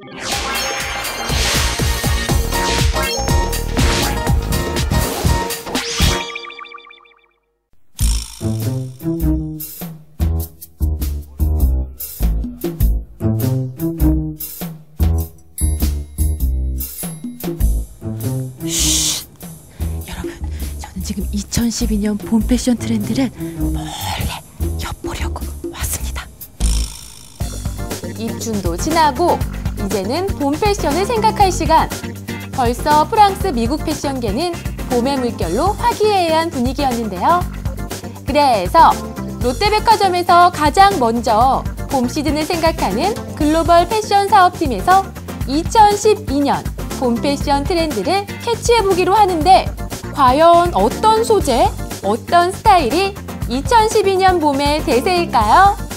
여러분, 저는 지금 2012년 봄 패션 트렌드를 몰래 엿보려고 왔습니다. 입춘도 지나고 이제는 봄 패션을 생각할 시간. 벌써 프랑스, 미국 패션계는 봄의 물결로 화기애애한 분위기였는데요. 그래서 롯데백화점에서 가장 먼저 봄 시즌을 생각하는 글로벌 패션 사업팀에서 2012년 봄 패션 트렌드를 캐치해보기로 하는데 과연 어떤 소재, 어떤 스타일이 2012년 봄의 대세일까요?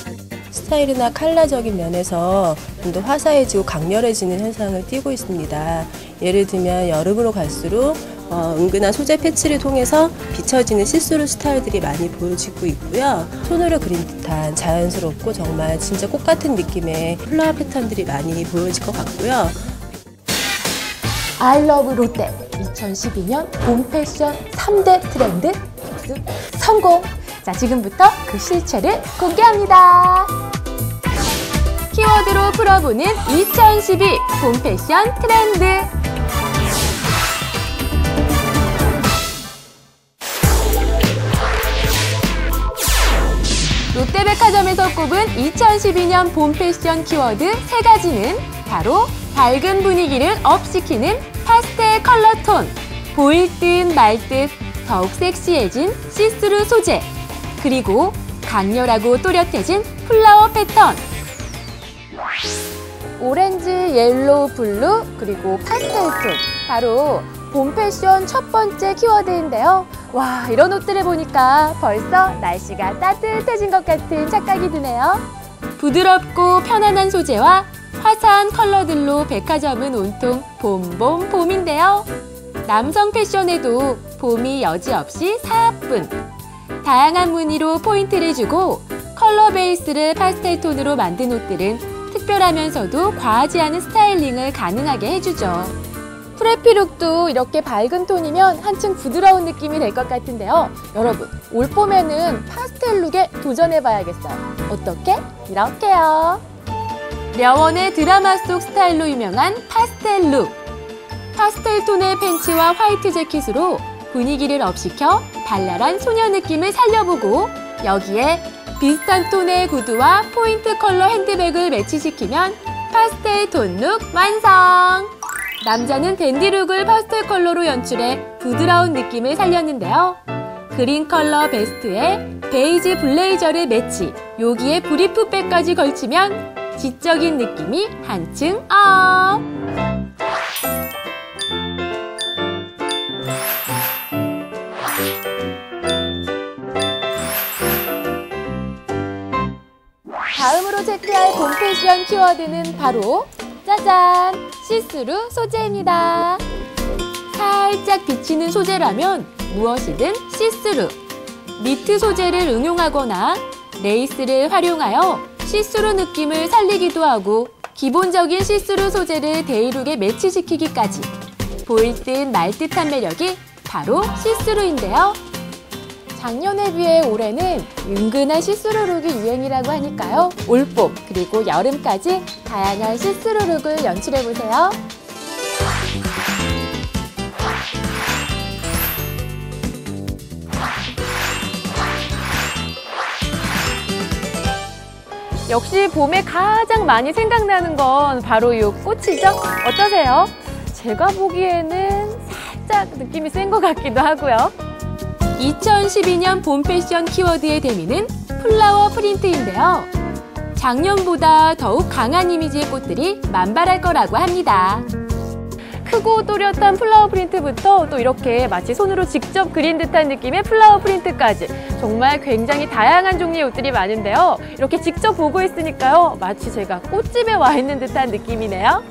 스타일이나 컬러적인 면에서 좀 더 화사해지고 강렬해지는 현상을 띠고 있습니다. 예를 들면 여름으로 갈수록 어, 은근한 소재 패치를 통해서 비춰지는 시스루 스타일들이 많이 보여지고 있고요. 손으로 그린 듯한 자연스럽고 정말 진짜 꽃 같은 느낌의 플라워 패턴들이 많이 보여질 것 같고요. 아이러브 롯데 2012년 봄 패션 3대 트렌드 획득 성공! 자, 지금부터 그 실체를 공개합니다. 키워드로 풀어보는 2012 봄 패션 트렌드. 롯데백화점에서 꼽은 2012년 봄 패션 키워드 세 가지는 바로 밝은 분위기를 업시키는 파스텔 컬러 톤, 보일 듯 말 듯 더욱 섹시해진 시스루 소재, 그리고 강렬하고 또렷해진 플라워 패턴. 오렌지, 옐로우, 블루, 그리고 파스텔 톤. 바로 봄 패션 첫 번째 키워드인데요. 와, 이런 옷들을 보니까 벌써 날씨가 따뜻해진 것 같은 착각이 드네요. 부드럽고 편안한 소재와 화사한 컬러들로 백화점은 온통 봄봄 봄인데요. 남성 패션에도 봄이 여지없이 사뿐. 다양한 무늬로 포인트를 주고 컬러 베이스를 파스텔 톤으로 만든 옷들은 특별하면서도 과하지 않은 스타일링을 가능하게 해주죠. 프레피 룩도 이렇게 밝은 톤이면 한층 부드러운 느낌이 될 것 같은데요. 여러분, 올 봄에는 파스텔 룩에 도전해봐야겠어요. 어떻게? 이렇게요. 려원의 드라마 속 스타일로 유명한 파스텔 룩. 파스텔 톤의 팬츠와 화이트 재킷으로 분위기를 업시켜 발랄한 소녀 느낌을 살려보고 여기에 비슷한 톤의 구두와 포인트 컬러 핸드백을 매치시키면 파스텔 톤 룩 완성! 남자는 댄디룩을 파스텔 컬러로 연출해 부드러운 느낌을 살렸는데요. 그린 컬러 베스트에 베이지 블레이저를 매치, 여기에 브리프백까지 걸치면 지적인 느낌이 한층 업! 체크할 봄 패션 키워드는 바로 짜잔! 시스루 소재입니다. 살짝 비치는 소재라면 무엇이든 시스루. 니트 소재를 응용하거나 레이스를 활용하여 시스루 느낌을 살리기도 하고 기본적인 시스루 소재를 데이룩에 매치시키기까지 보일 듯 말 듯한 매력이 바로 시스루인데요. 작년에 비해 올해는 은근한 시스루 룩이 유행이라고 하니까요. 올봄 그리고 여름까지 다양한 시스루 룩을 연출해보세요. 역시 봄에 가장 많이 생각나는 건 바로 이 꽃이죠? 어떠세요? 제가 보기에는 살짝 느낌이 센 것 같기도 하고요. 2012년 봄 패션 키워드의 대미는 플라워 프린트인데요. 작년보다 더욱 강한 이미지의 꽃들이 만발할 거라고 합니다. 크고 또렷한 플라워 프린트부터 또 이렇게 마치 손으로 직접 그린 듯한 느낌의 플라워 프린트까지 정말 굉장히 다양한 종류의 옷들이 많은데요. 이렇게 직접 보고 있으니까요. 마치 제가 꽃집에 와 있는 듯한 느낌이네요.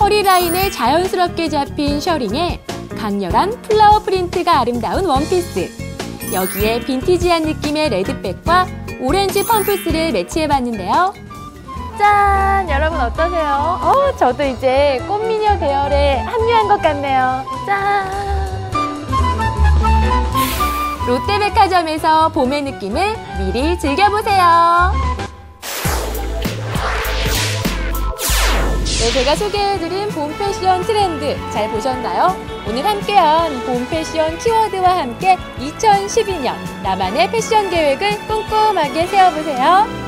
허리 라인에 자연스럽게 잡힌 셔링에 강렬한 플라워 프린트가 아름다운 원피스. 여기에 빈티지한 느낌의 레드백과 오렌지 펌프스를 매치해봤는데요. 짠! 여러분 어떠세요? 어, 저도 이제 꽃미녀 대열에 합류한 것 같네요. 짠! 롯데백화점에서 봄의 느낌을 미리 즐겨보세요. 네, 제가 소개해드린 봄 패션 트렌드 잘 보셨나요? 오늘 함께한 봄 패션 키워드와 함께 2012년 나만의 패션 계획을 꼼꼼하게 세워보세요.